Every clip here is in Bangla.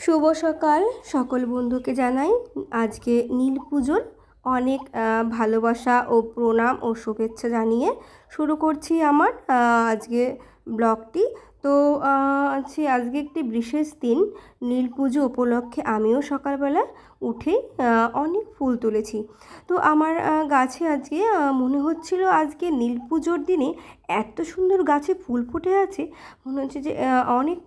শুভ সকাল, সকল বন্ধুকে জানাই। আজকে নীল পুজোর অনেক ভালোবাসা ও প্রণাম ও শুভেচ্ছা জানিয়ে শুরু করছি আমার আজকে ব্লগটি। তো আছে, আজকে একটি বিশেষ দিন। নীল পুজো উপলক্ষে আমিও সকালবেলা উঠে অনেক ফুল তুলেছি। তো আমার গাছে আজকে মনে হচ্ছিল আজকে নীল পুজোর দিনে এত সুন্দর গাছে ফুল ফুটে আছে। মনে হচ্ছে যে অনেক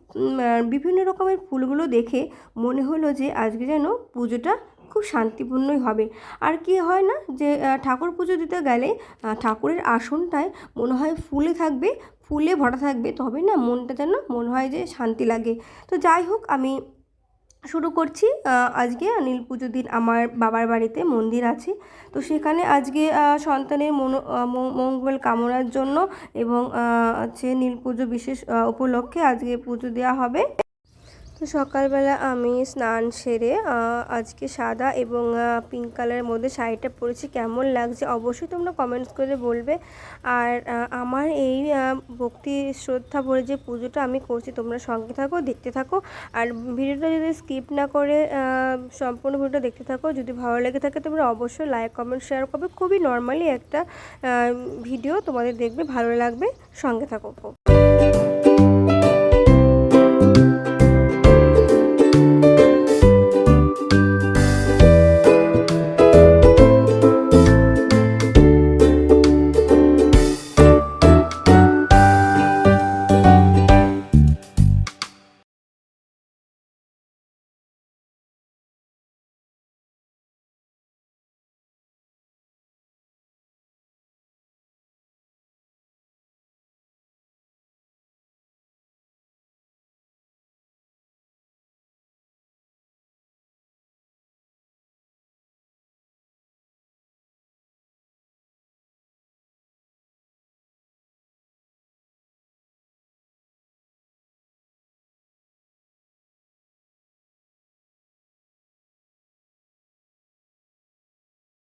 বিভিন্ন রকমের ফুলগুলো দেখে মনে হলো যে, আজকে যেন পুজোটা খুব শান্তিপূর্ণই হবে। আর কি হয় না যে ঠাকুর পুজো দিতে গেলে ঠাকুরের আসনটায় মনে হয় ফুলে থাকবে, ফুলে ভরা থাকবে, তবে না মনটা যেন মনে হয় যে শান্তি লাগে। তো যাই হোক, আমি শুরু করছি আজকে নীল পুজোর দিন আমার বাবার বাড়িতে মন্দির আছে। তো সেখানে আজকে সন্তানের মনো মঙ্গল কামনার জন্য এবং হচ্ছে নীল পুজো বিশেষ উপলক্ষে আজকে পুজো দেওয়া হবে। তো সকালবেলা আমি স্নান সেরে আজকে সাদা এবং পিঙ্ক কালারের মধ্যে শাড়িটা পরেছি। কেমন লাগছে অবশ্যই তোমরা কমেন্টস করে বলবে। আর আমার এই ভক্তি শ্রদ্ধা ভরে যে পুজোটা আমি করছি, তোমরা সঙ্গে থাকো, দেখতে থাকো। আর ভিডিওটা যদি স্কিপ না করে সম্পূর্ণ ভিডিওটা দেখতে থাকো, যদি ভালো লেগে থাকে তোমরা অবশ্যই লাইক কমেন্ট শেয়ার করবে। খুবই নর্মালি একটা ভিডিও তোমাদের দেখবে, ভালো লাগবে। সঙ্গে থাকো।